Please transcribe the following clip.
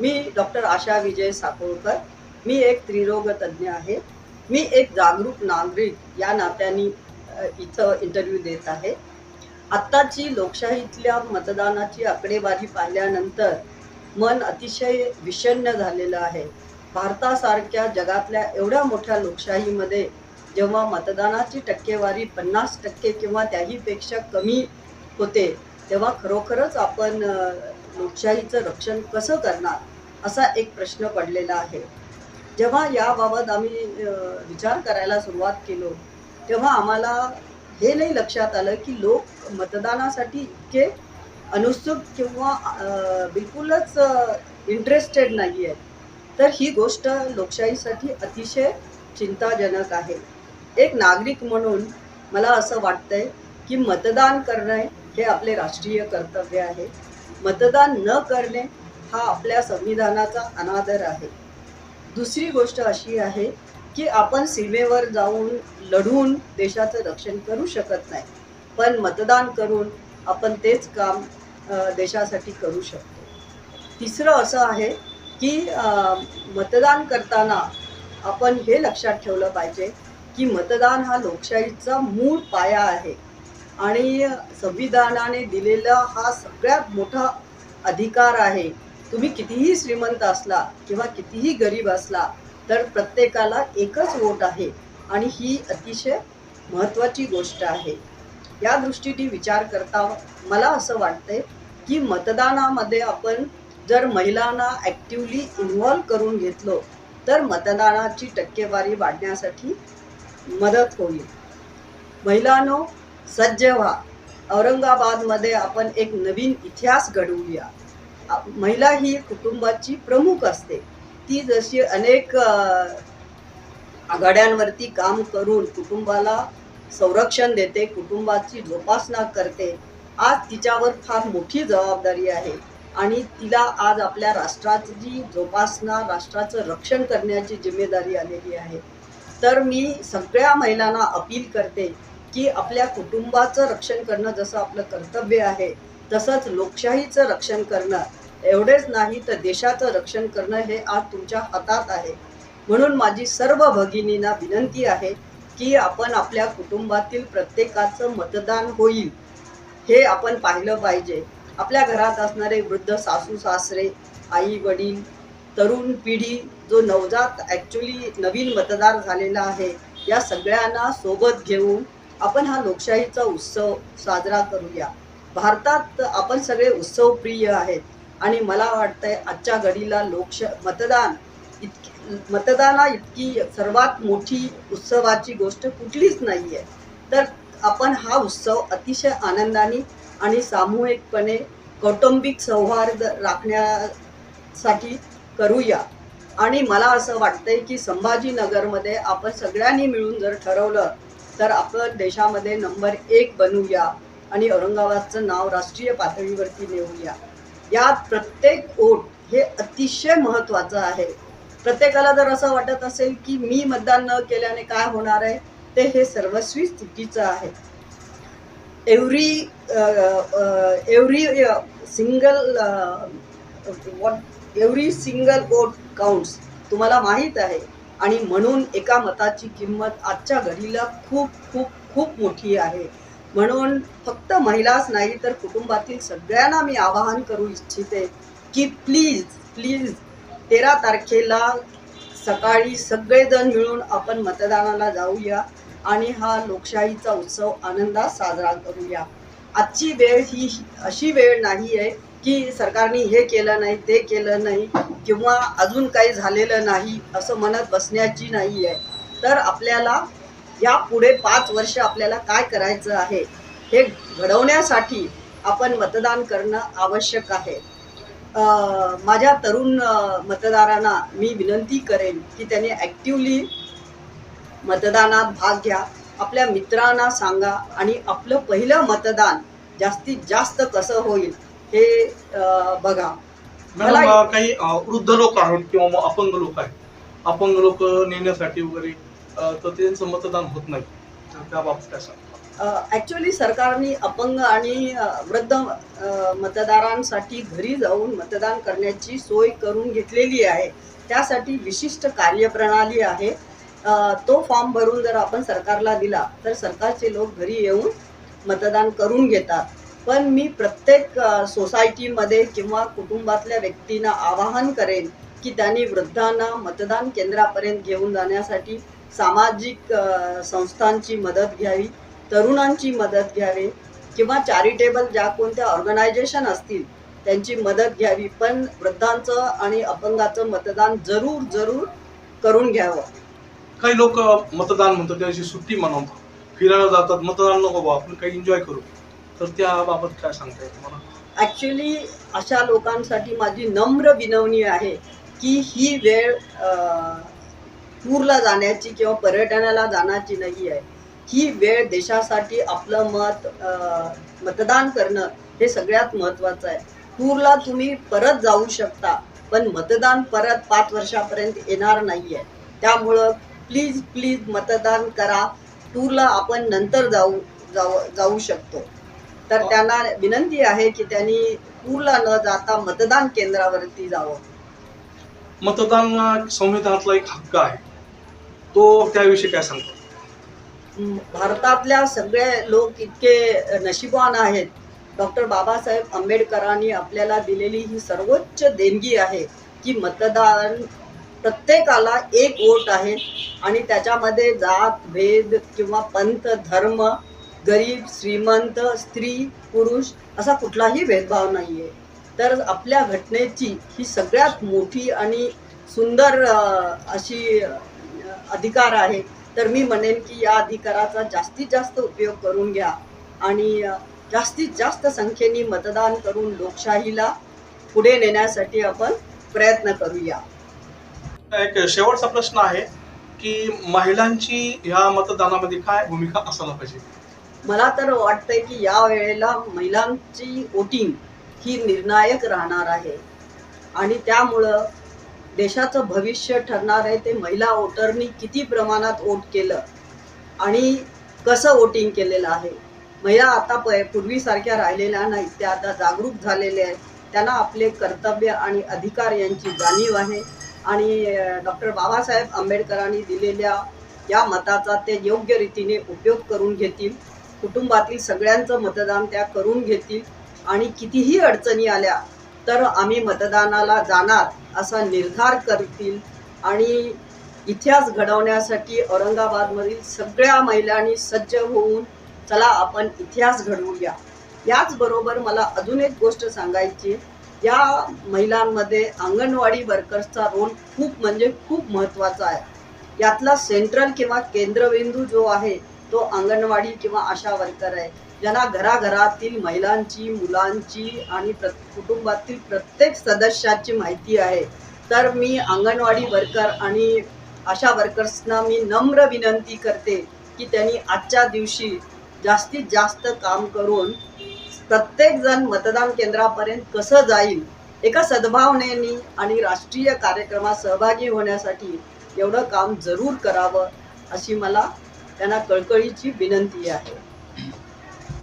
मी doctor आशा विजय साकोळकर. मी एक त्रिरोग तज्ज्ञ आहे. मी एक जागरूक नागरिक या नात्याने इथं इंटरव्ह्यू देत आहे. आत्ताची लोकशाहीतल्या मतदानाची आकडेवारी पाहिल्यानंतर मन अतिशय विषण्ण झालेलं आहे. भारतासारख्या जगातल्या एवढ्या मोठ्या लोकशाहीमध्ये जेव्हा मतदानाची टक्केवारी पन्नास टक्के किंवा त्याहीपेक्षा कमी होते तेव्हा खरोखरच आपण लोकशाहीचं रक्षण कसं करणार? असा एक प्रश्न पडलेला आहे. जेव्हा याबाबत आम्ही विचार करायला सुरुवात केलो तेव्हा आम्हाला हे नाही लक्षात आलं की लोक मतदानासाठी इतके अनुत्सुक किंवा बिलकुलच इंटरेस्टेड नाही आहेत तर ही गोष्ट लोकशाहीसाठी अतिशय चिंताजनक आहे. एक नागरिक म्हणून मला असं वाटतंय की मतदान करणे हे आपले राष्ट्रीय कर्तव्य आहे. मतदान न करणे हा आपल्या संविधानाचा अनादर आहे. दुसरी गोष्ट अशी आहे की आपण सीमेवर जाऊन लढून देशाचं रक्षण करू शकत नाही. पण मतदान करून आपण तेच काम देशासाठी करू शकतो. तिसरं असं आहे की मतदान करताना आपण हे लक्षात ठेवलं पाहिजे की मतदान हा लोकशाहीचा मूळ पाया आहे. आणि संविधानाने दिलेला हा सगळ्यात मोठा अधिकार आहे तुम्ही कितीही श्रीमंत असला किंवा कितीही गरीब असला तर प्रत्येकाला एकच वोट आहे आणि ही अतिशय महत्त्वाची गोष्ट आहे. या दृष्टीने विचार करता मला असं वाटतंय की मतदानामध्ये आपण जर महिलांना ॲक्टिवली इन्व्हॉल्व करून घेतलो तर मतदानाची टक्केवारी वाढण्यासाठी मदत होईल. महिलांनो सज्ज व्हा. औरंगाबादमध्ये आपण एक नवीन इतिहास घडवूया. महिला ही कुटुंबाची प्रमुख असते. ती जशी अनेक आघाड्यांवरती काम करून कुटुंबाला संरक्षण देते कुटुंबाची जोपासना करते आज तिच्यावर फार मोठी जबाबदारी आहे. आणि तिला आज आपल्या राष्ट्राची जोपासना राष्ट्राचं रक्षण करण्याची जिम्मेदारी आलेली आहे. तर मी सगळ्या महिलांना अपील करते की आपल्या कुटुंबाचं रक्षण करणं जसं आपलं कर्तव्य आहे तसंच लोकशाहीचं रक्षण करणं एवढेच नाही तर देशाचं रक्षण करणं हे आज तुमच्या हातात आहे. म्हणून माझी सर्व भगिनींना विनंती आहे की आपण आपल्या कुटुंबातील प्रत्येकाचं मतदान होईल. हे आपण पाहिलं पाहिजे. आपल्या घरात असणारे वृद्ध सासू सासरे आई वडील तरुण पिढी जो नवजात ॲक्च्युली नवीन मतदार झालेला आहे या सगळ्यांना सोबत घेऊन आपण हा लोकशाहीचा उत्सव साजरा करूया. भारतात आपण सगळे उत्सवप्रिय आहेत. आणि मला वाटतंय आजच्या घडीला लोकश मतदान इतकी मतदाना इतकी सर्वात मोठी उत्सवाची गोष्ट कुठलीच नाही आहे तर आपण हा उत्सव अतिशय आनंदाने आणि सामूहिकपणे कौटुंबिक सौहार्द राखण्यासाठी करूया. आणि मला असं वाटतंय की संभाजीनगरमध्ये आपण सगळ्यांनी मिळून जर ठरवलं तर आपण देशामध्ये नंबर एक बनवूया आणि औरंगाबादचं नाव राष्ट्रीय पातळीवरती नेऊया. यात प्रत्येक वोट हे अतिशय महत्त्वाचं आहे. प्रत्येकाला जर असं वाटत असेल की मी मतदान न केल्याने काय होणार आहे ते हे सर्वस्वी चुकीचं आहे. Every every single vote every single vote counts तुम्हाला माहीत आहे. आणि म्हणून एका मताची किंमत आजच्या घडीला खूप खूप खूप मोठी आहे. म्हणून फक्त महिलाच नाही तर कुटुंबातील सगळ्यांना मी आवाहन करू इच्छिते की प्लीज प्लीज तेरा तारखेला सकाळी सगळेजण मिळून आपण मतदानाला जाऊया आणि हा लोकशाहीचा उत्सव आनंदात साजरा करूया. आजची वेळ ही अशी वेळ नाही आहे की सरकारने हे केलं नाही ते केलं नाही किंवा अजून काही झालेलं नाही असं म्हणत बसण्याची नाही आहे तर आपल्याला या पुढे पाच वर्ष आपल्याला काय करायचं आहे हे घडवण्यासाठी आपण मतदान करणं आवश्यक आहे. माझ्या तरुण मतदारांना मी विनंती करेन की त्यांनी ॲक्टिवली मतदानात भाग घ्या आपल्या मित्रांना सांगा आणि आपलं पहिलं मतदान जास्तीत जास्त कसं होईल हे बघा. मला- काही वृद्ध लोक आहेत किंवा अपंग लोक आहेत. अपंग लोक नेण्यासाठी वगैरे अं, मतदान होत नाही. तर काय ॲक्च्युली सरकारने अपंग आणि वृद्ध मतदारांसाठी घरी जाऊन मतदान करण्याची सोय करून घेतलेली आहे. त्यासाठी विशिष्ट कार्यप्रणाली आहे. तो फॉर्म भरून जर आपण सरकारला दिला तर सरकारचे लोक घरी येऊन मतदान करून घेतात. पण मी प्रत्येक सोसायटीमध्ये किंवा कुटुंबातल्या व्यक्तींना आवाहन करेन की त्यांनी वृद्धांना मतदान केंद्रापर्यंत घेऊन जाण्यासाठी सामाजिक संस्थांची मदत घ्यावी तरुणांची मदत घ्यावी किंवा चॅरिटेबल ज्या कोणत्या ऑर्गनायझेशन असतील त्यांची मदत घ्यावी. पण वृद्धांचं आणि अपंगाचं मतदान जरूर जरूर करून घ्यावं. काही लोक मतदान म्हणतात त्या दिवशी सुट्टी मनवतात फिरायला जातात मतदान नको बा आपण काही एन्जॉय करू. तर त्याबाबत काय सांगता येईल तुम्हाला? ॲक्च्युली अशा लोकांसाठी माझी नम्र विनवणी आहे की ही वेळ टूरला जाण्याची किंवा पर्यटनाला जाण्याची नाही आहे. ही वेळ देशासाठी आपलं मत मतदान करणं हे सगळ्यात महत्त्वाचं आहे. टूरला तुम्ही परत जाऊ शकता पण मतदान परत पाच वर्षापर्यंत येणार नाही आहे. त्यामुळं प्लीज प्लीज मतदान करा. टूरला आपण नंतर जाऊ जाऊ जाऊ शकतो. तर त्यांना विनंती आहे की त्यांनी टूरला न जाता मतदान केंद्रावरती जावं. मतदान संविधानातला एक हक्क आहे. तो त्याविषयी काय सांगतो? भारतातल्या सगळे लोक इतके नशिबान आहेत. डॉक्टर बाबासाहेब आंबेडकरांनी आपल्याला दिलेली ही सर्वोच्च देणगी आहे की मतदान प्रत्येकाला एक वोट आहे आणि त्याच्यामध्ये जात भेद किंवा पंथ धर्म गरीब श्रीमंत स्त्री पुरुष असा कुठलाही भेदभाव नाही आहे तर आपल्या घटनेची ही सगळ्यात मोठी आणि सुंदर अशी अधिकार आहे तर मी म्हणेन की या अधिकाराचा जास्तीत जास्त उपयोग करून घ्या. आणि जास्तीत जास्त संख्येने मतदान करून लोकशाहीला पुढे नेण्यासाठी आपण प्रयत्न करूया. एक शेवटचा प्रश्न आहे की महिलांची ह्या मतदानामध्ये काय भूमिका असायला पाहिजे? मला तर वाटतंय की या वेळेला महिलांची वोटिंग ही निर्णायक राहणार आहे. आणि त्यामुळं देशाचं भविष्य ठरणार आहे ते महिला वोटरनी किती प्रमाणात वोट केलं आणि कसं वोटिंग केलेलं आहे? महिला आता प पूर्वीसारख्या राहिलेल्या नाहीत त्या आता जागरूक झालेल्या आहेत. त्यांना आपले कर्तव्य आणि अधिकार यांची जाणीव आहे. आणि डॉक्टर बाबासाहेब आंबेडकरांनी दिलेल्या या मताचा ते योग्य रीतीने उपयोग करून घेतील. कुटुंबातील सगळ्यांचं मतदान त्या करून घेतील. आणि कितीही अडचणी आल्या तर आम्ही मतदानाला जाणार असा निर्धार करतील. आणि इतिहास घडवण्यासाठी औरंगाबादमधील सगळ्या महिलांनी सज्ज होऊन चला आपण इतिहास घडवूया. याचबरोबर मला अजून एक गोष्ट सांगायची या महिलांमध्ये अंगणवाडी वर्कर्सचा रोल खूप म्हणजे खूप महत्त्वाचा आहे. यातला सेंट्रल किंवा केंद्रबिंदू जो आहे तो अंगणवाडी किंवा आशा वर्कर आहे. ज्यांना घराघरातील महिलांची मुलांची आणि प्र कुटुंबातील प्रत्येक सदस्याची माहिती आहे. तर मी अंगणवाडी वर्कर आणि आशा वर्कर्सना मी नम्र विनंती करते की त्यांनी आजच्या दिवशी जास्तीत जास्त काम करून प्रत्येकजण मतदान केंद्रापर्यंत कसं जाईल एका सद्भावनेनी आणि राष्ट्रीय कार्यक्रमात सहभागी होण्यासाठी एवढं काम जरूर करावं अशी मला त्यांना कळकळीची विनंती आहे.